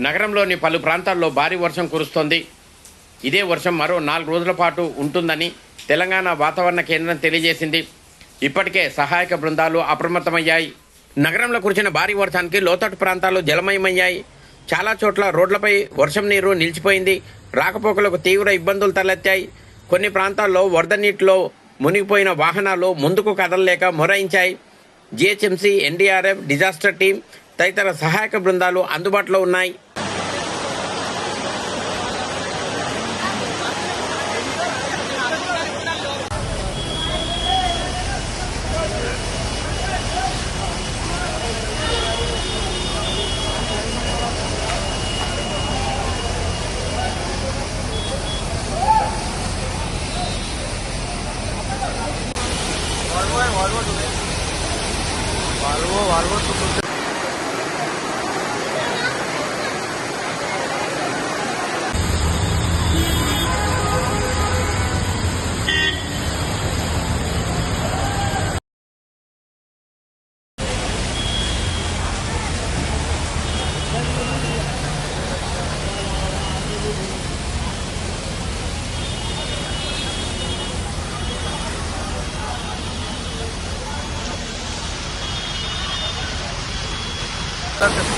నగరంలోని పలు ప్రాంతాల్లో భారీ వర్షం కురుస్తోంది. ఇదే వర్షం మరో నాలుగు రోజుల పాటు ఉంటుందని తెలంగాణ వాతావరణ కేంద్రం తెలియజేసింది. ఇప్పటికే సహాయక బృందాలు అప్రమత్తమయ్యాయి. నగరంలో కురిసిన భారీ వర్షానికి లోతట్టు ప్రాంతాలు జలమయమయ్యాయి. చాలా చోట్ల రోడ్లపై వర్షం నీరు నిలిచిపోయింది. రాకపోకలకు తీవ్ర ఇబ్బందులు తలెత్తాయి. కొన్ని ప్రాంతాల్లో వరద నీటిలో మునిగిపోయిన వాహనాలు ముందుకు కదలలేక మొరాయించాయి. జిహెచ్ఎంసి ఎన్డీఆర్ఎఫ్ డిజాస్టర్ టీం తదితర సహాయక బృందాలు అందుబాటులో ఉన్నాయి. What do they পার্বত্য だって。